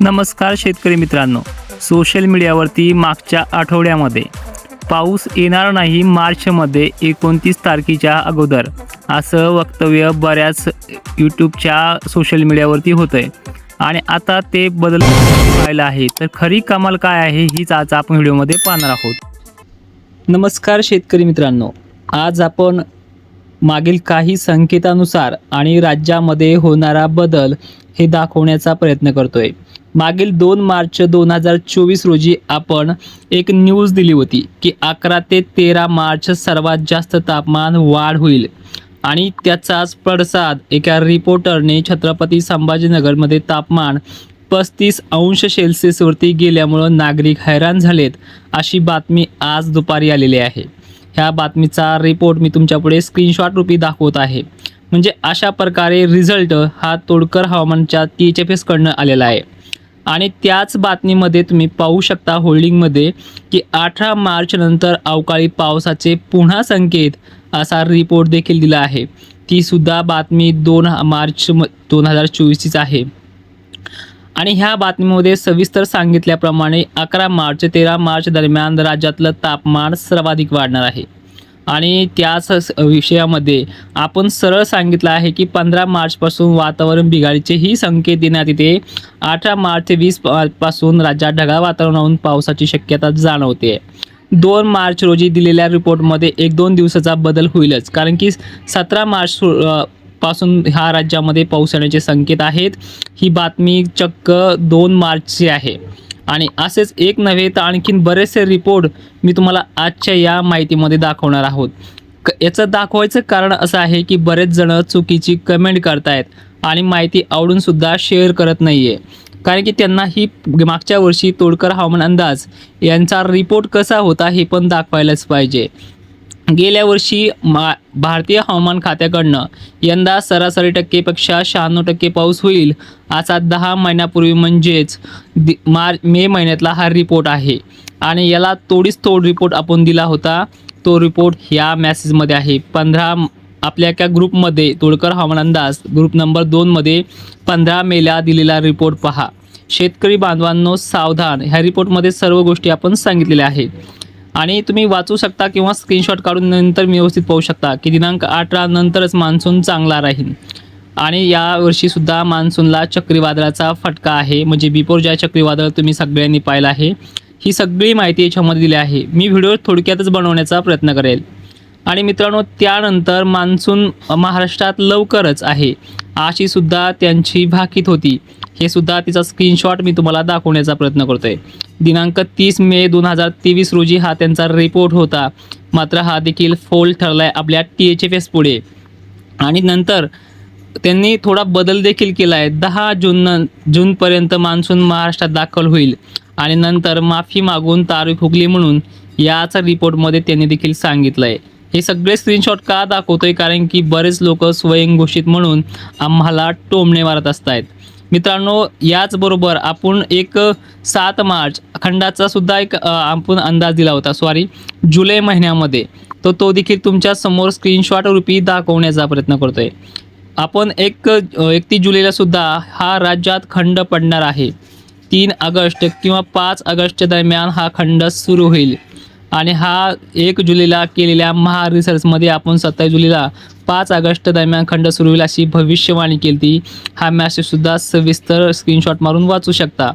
नमस्कार शेतकरी मित्रांनो. सोशल मीडियावरती मागच्या आठवड्यामध्ये पाऊस येणार नाही मार्चमध्ये एकोणतीस तारखेच्या अगोदर. असं वक्तव्य बऱ्याच यूट्यूबच्या सोशल मीडियावरती होतं आहे आणि आता ते बदल व्हायला आहे. तर खरी कमाल काय आहे हीच आज आपण व्हिडिओमध्ये पाहणार आहोत. नमस्कार शेतकरी मित्रांनो. आज आपण मागील काही संकेतानुसार आणि राज्यामध्ये होणारा बदल हे दाखवण्याचा प्रयत्न करतोय. मागील दोन मार्च दोन हजार चोवीस रोजी आपण एक न्यूज दिली होती की अकरा ते तेरा मार्च सर्वात जास्त तापमान वाढ होईल. आणि त्याचाच पडसाद एका रिपोर्टरने छत्रपती संभाजीनगरमध्ये तापमान पस्तीस अंश सेल्सिअसवरती गेल्यामुळं नागरिक हैराण झालेत अशी बातमी आज दुपारी आलेली आहे. ह्या बातमीचा रिपोर्ट मी तुमच्यापुढे स्क्रीनशॉट रूपी दाखवत आहे. म्हणजे अशा प्रकारे रिझल्ट हा तोडकर हवामानच्या टी एच एफ एसकडनं आलेला आहे. आणि त्याच बातमीमध्ये तुम्ही पाहू शकता होल्डिंगमध्ये की अठरा मार्च नंतर अवकाळी पावसाचे पुन्हा संकेत असा रिपोर्ट देखील दिला आहे. ती सुद्धा बातमी दोन मार्च दोन हजार चोवीसचीच आहे. आणि ह्या बातमीमध्ये सविस्तर सांगितल्याप्रमाणे अकरा मार्च तेरा मार्च दरम्यान राज्यातलं तापमान सर्वाधिक वाढणार आहे. आणि त्याच स- विषयामध्ये आपण सरळ सांगितलं आहे की पंधरा मार्चपासून वातावरण बिघाडीचे ही संकेत देण्यात येते. अठरा मार्च ते वीसपासून राज्यात ढगाळ वातावरण पावसाची शक्यता जाणवते. दोन मार्च रोजी दिलेल्या रिपोर्टमध्ये एक दोन दिवसाचा बदल होईलच कारण की सतरा मार्च पासून ह्या राज्यामध्ये पाऊस येण्याचे संकेत आहेत. ही बातमी चक्क दोन मार्चची आहे. आणि असेच एक नव्हे तर आणखीन बरेचसे रिपोर्ट मी तुम्हाला आजच्या या माहितीमध्ये दाखवणार आहोत. क याचं दाखवायचं कारण असं आहे की बरेच जण चुकीची कमेंट करतायत आणि माहिती आवडूनसुद्धा शेअर करत नाही आहे कारण की त्यांना ही मागच्या वर्षी तोडकर हवामान अंदाज यांचा रिपोर्ट कसा होता हे पण दाखवायलाच पाहिजे. गेल्या वर्षी मा भारतीय हवामान खात्याकडनं यंदा सरासरी टक्केपेक्षा शहाण्णव टक्के पाऊस होईल असा दहा महिन्यापूर्वी म्हणजेच दि मार्च मे महिन्यातला हा रिपोर्ट आहे. आणि याला तोडीस तोड रिपोर्ट आपण दिला होता तो रिपोर्ट ह्या मॅसेजमध्ये आहे. पंधरा आपल्या एका ग्रुपमध्ये तोडकर हवामान अंदाज ग्रुप नंबर दोनमध्ये पंधरा मेला दिलेला रिपोर्ट पहा. शेतकरी बांधवांनो सावधान. ह्या रिपोर्टमध्ये सर्व गोष्टी आपण सांगितलेल्या आहेत. आणि तुम्ही वाचू शकता किंवा स्क्रीनशॉट काढून नंतर व्यवस्थित पाहू शकता की दिनांक अठरा नंतरच मान्सून चांगला राहील. आणि यावर्षीसुद्धा मान्सूनला चक्रीवादळाचा फटका आहे. म्हणजे बिफोर ज्या चक्रीवादळ तुम्ही सगळ्यांनी पाहिलं आहे. ही सगळी माहिती याच्यामध्ये दिली आहे. मी व्हिडिओ थोडक्यातच बनवण्याचा प्रयत्न करेल. आणि मित्रांनो त्यानंतर मान्सून महाराष्ट्रात लवकरच आहे. अशी सुद्धा त्यांची भाकीत होती. हे सुद्धा तिचा स्क्रीनशॉट मी तुम्हाला दाखवण्याचा प्रयत्न करतोय. दिनांक तीस मे दोन हजार तेवीस रोजी हा त्यांचा रिपोर्ट होता. मात्र हा देखील फोल ठरलाय आपल्या टी एच एफ एस पुढे. आणि नंतर त्यांनी थोडा बदल देखील केला आहे दहा जून जूनपर्यंत मान्सून महाराष्ट्रात दाखल होईल. आणि नंतर माफी मागून तारीख हुकली म्हणून याच रिपोर्टमध्ये त्यांनी देखील सांगितलं आहे हे सगळे स्क्रीनशॉट का दाखवतोय? कारण की बरेच लोक स्वयंघोषित म्हणून आम्हाला टोमणे मारत असतायत. मित्रांनो याचबरोबर आपण एक सात मार्च खंडाचा सुद्धा एक आपण अंदाज दिला होता सॉरी जुलै महिन्यामध्ये. तर तो देखील तुमच्यासमोर स्क्रीनशॉट रूपी दाखवण्याचा प्रयत्न करतोय. आपण एक एकतीस जुलैला सुद्धा हा राज्यात खंड पडणार आहे. तीन ऑगस्ट किंवा पाच ऑगस्टच्या दरम्यान हा खंड सुरू होईल. आणि हा एक जुलैला केलेल्या महा रिसर्चमध्ये आपण सत्तावीस जुलैला पाच ऑगस्ट दरम्यान खंड सुरू होईल अशी भविष्यवाणी केली ती हा मॅसेजसुद्धा सविस्तर स्क्रीनशॉट मारून वाचू शकता.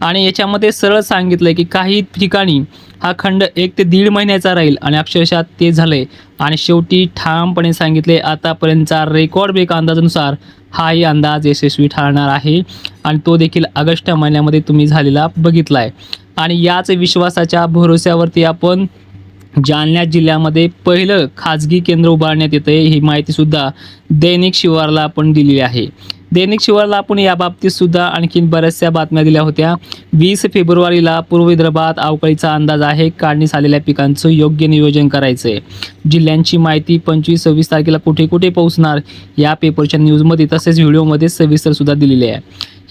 आणि याच्यामध्ये सरळ सांगितलं आहे की काही ठिकाणी हा खंड एक ते दीड महिन्याचा राहील आणि अक्षरशः ते झाले आणि शेवटी ठामपणे सांगितले आतापर्यंतचा रेकॉर्ड ब्रेक अंदाजानुसार हाही अंदाज यशस्वी ठरणार आहे. आणि तो देखील ऑगस्ट महिन्यामध्ये तुम्ही झालेला बघितला आहे आणि याच विश्वासाच्या भरोस्यावरती आपण जालना जिल्ह्यामध्ये पहिलं खाजगी केंद्र उभारण्यात येतं आहे ही माहितीसुद्धा दैनिक शिवारला आपण दिलेली आहे. दैनिक शिवारला आपण याबाबतीत सुद्धा आणखीन बऱ्याचशा बातम्या दिल्या होत्या. वीस फेब्रुवारीला पूर्व विदर्भात अवकाळीचा अंदाज आहे. काढणीस आलेल्या पिकांचं योग्य नियोजन करायचं आहे जिल्ह्यांची माहिती पंचवीस सव्वीस तारखेला कुठे कुठे पोहोचणार या पेपरच्या न्यूजमध्ये तसेच व्हिडिओमध्ये सविस्तर सुद्धा दिलेली आहे.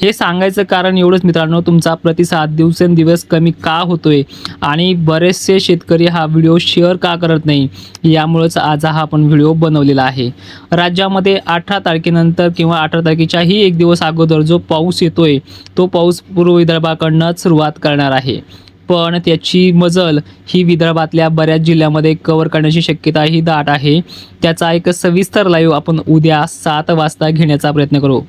हे सांगायचं कारण एवढंच मित्रांनो तुमचा प्रतिसाद दिवसेंदिवस कमी का होतोय? आणि बरेचसे शेतकरी हा व्हिडिओ शेअर का करत नाही? यामुळेच आज हा आपण व्हिडिओ बनवलेला आहे. राज्यामध्ये अठरा तारखेनंतर किंवा अठरा तारखेच्याही एक दिवस अगोदर जो पाऊस येतोय तो पाऊस पूर्व विदर्भाकडनं सुरुवात करणार आहे. पण त्याची मजल ही विदर्भातल्या बऱ्याच जिल्ह्यामध्ये कव्हर करण्याची शक्यता ही दाट आहे. त्याचा एक सविस्तर लाईव्ह आपण उद्या सात वाजता घेण्याचा प्रयत्न करू.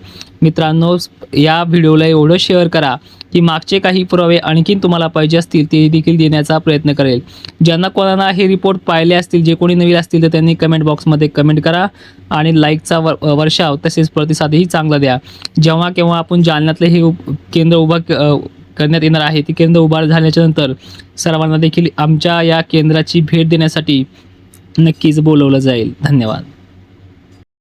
मित्रांनो या व्हिडिओला एवढं शेअर करा की मागचे काही पुरावे आणखीन तुम्हाला पाहिजे असतील ते देखील देण्याचा प्रयत्न करेल. ज्यांना कोणाला हे रिपोर्ट पाहिले असतील जे कोणी नवीन असतील तर त्यांनी कमेंट बॉक्समध्ये कमेंट करा आणि लाईकचा वर वर्षाव तसेच प्रतिसादही चांगला द्या. जेव्हा केव्हा आपण जालन्यातलं हे केंद्र उभं क- करण्यात येणार आहे. ती केंद्र उभार झाल्याच्यानंतर सर्वांना देखील आमच्या या केंद्राची भेट देण्यासाठी नक्कीच बोलवलं जाईल. धन्यवाद.